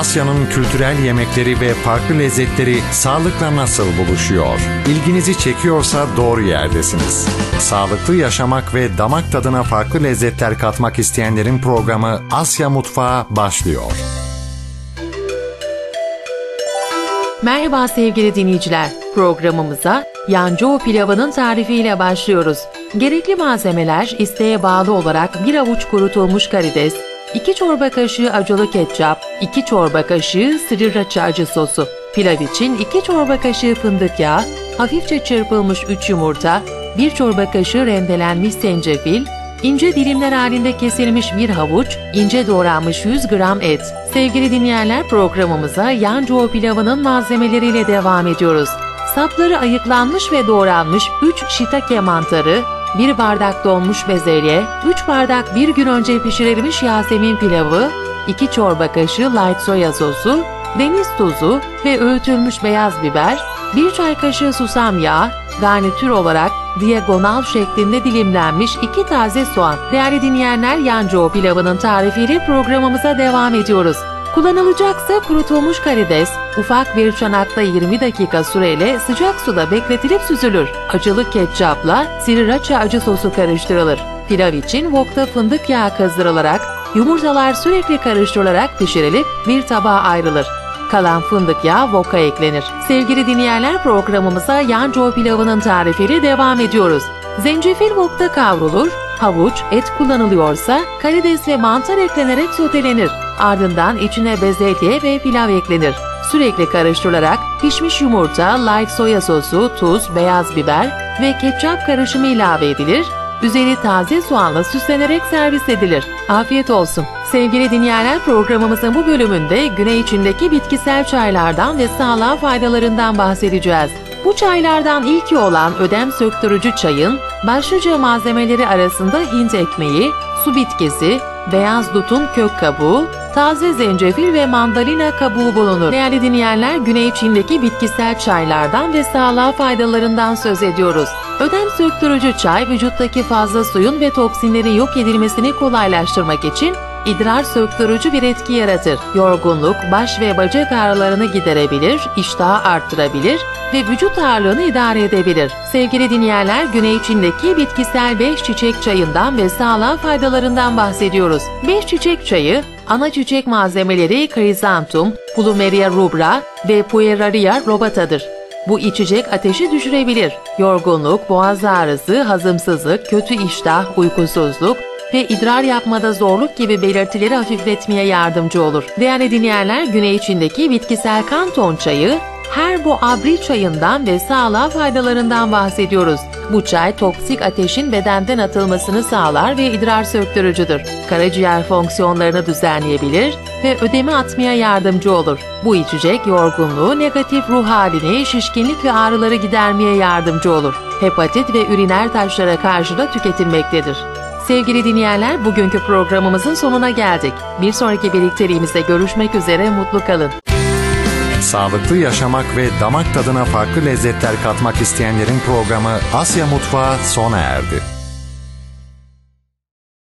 Asya'nın kültürel yemekleri ve farklı lezzetleri sağlıkla nasıl buluşuyor? İlginizi çekiyorsa doğru yerdesiniz. Sağlıklı yaşamak ve damak tadına farklı lezzetler katmak isteyenlerin programı Asya Mutfağı başlıyor. Merhaba sevgili dinleyiciler. Programımıza Yancı pilavının tarifiyle başlıyoruz. Gerekli malzemeler isteğe bağlı olarak bir avuç kurutulmuş karides, 2 çorba kaşığı acılı ketçap, 2 çorba kaşığı sriracha acı sosu, pilav için 2 çorba kaşığı fındık yağı, hafifçe çırpılmış 3 yumurta, 1 çorba kaşığı rendelenmiş zencefil, ince dilimler halinde kesilmiş bir havuç, ince doğranmış 100 gram et. Sevgili dinleyenler programımıza Yancuo pilavının malzemeleriyle devam ediyoruz. Sapları ayıklanmış ve doğranmış 3 shiitake mantarı, 1 bardak donmuş bezelye, 3 bardak bir gün önce pişirilmiş yasemin pilavı, 2 çorba kaşığı light soya sosu, deniz tuzu ve öğütülmüş beyaz biber, 1 çay kaşığı susam yağı, garnitür olarak diagonal şeklinde dilimlenmiş 2 taze soğan. Değerli dinleyenler Yancı pilavının tarifiyle programımıza devam ediyoruz. Kullanılacaksa kurutulmuş karides, ufak bir çanakta 20 dakika süreyle sıcak suda bekletilip süzülür. Acılı ketçapla sriracha acı sosu karıştırılır. Pilav için wokta fındık yağı kızdırılarak, yumurtalar sürekli karıştırılarak pişirilip bir tabağa ayrılır. Kalan fındık yağı woka eklenir. Sevgili dinleyenler programımıza Yanco pilavının tarifiyle devam ediyoruz. Zencefil wokta kavrulur, havuç, et kullanılıyorsa karides ve mantar eklenerek sotelenir. Ardından içine bezelye ve pilav eklenir. Sürekli karıştırılarak pişmiş yumurta, light soya sosu, tuz, beyaz biber ve ketçap karışımı ilave edilir. Üzeri taze soğanla süslenerek servis edilir. Afiyet olsun. Sevgili dinleyenler programımızın bu bölümünde güney içindeki bitkisel çaylardan ve sağlığa faydalarından bahsedeceğiz. Bu çaylardan ilki olan ödem söktürücü çayın başlıca malzemeleri arasında Hint ekmeği, su bitkisi, beyaz dutun kök kabuğu, taze zencefil ve mandalina kabuğu bulunur. Değerli dinleyenler, Güney Çin'deki bitkisel çaylardan ve sağlığa faydalarından söz ediyoruz. Ödem söktürücü çay, vücuttaki fazla suyun ve toksinlerin yok edilmesini kolaylaştırmak için idrar söktürücü bir etki yaratır. Yorgunluk, baş ve bacak ağrılarını giderebilir, iştahı arttırabilir ve vücut ağırlığını idare edebilir. Sevgili dinleyenler, Güney Çin'deki bitkisel 5 çiçek çayından ve sağlığa faydalarından bahsediyoruz. 5 çiçek çayı, ana çiçek malzemeleri krizantum, plumeria rubra ve pueraria robata'dır. Bu içecek ateşi düşürebilir. Yorgunluk, boğaz ağrısı, hazımsızlık, kötü iştah, uykusuzluk, ve idrar yapmada zorluk gibi belirtileri hafifletmeye yardımcı olur. Değerli dinleyenler, Güney içindeki bitkisel kanton çayı, her bu abri çayından ve sağlığa faydalarından bahsediyoruz. Bu çay toksik ateşin bedenden atılmasını sağlar ve idrar söktürücüdür. Karaciğer fonksiyonlarını düzenleyebilir ve ödemi atmaya yardımcı olur. Bu içecek yorgunluğu, negatif ruh halini, şişkinlik ve ağrıları gidermeye yardımcı olur. Hepatit ve üriner taşlara karşı da tüketilmektedir. Sevgili dinleyenler, bugünkü programımızın sonuna geldik. Bir sonraki birlikteliğimizde görüşmek üzere, mutlu kalın. Sağlıklı yaşamak ve damak tadına farklı lezzetler katmak isteyenlerin programı Asya Mutfağı sona erdi.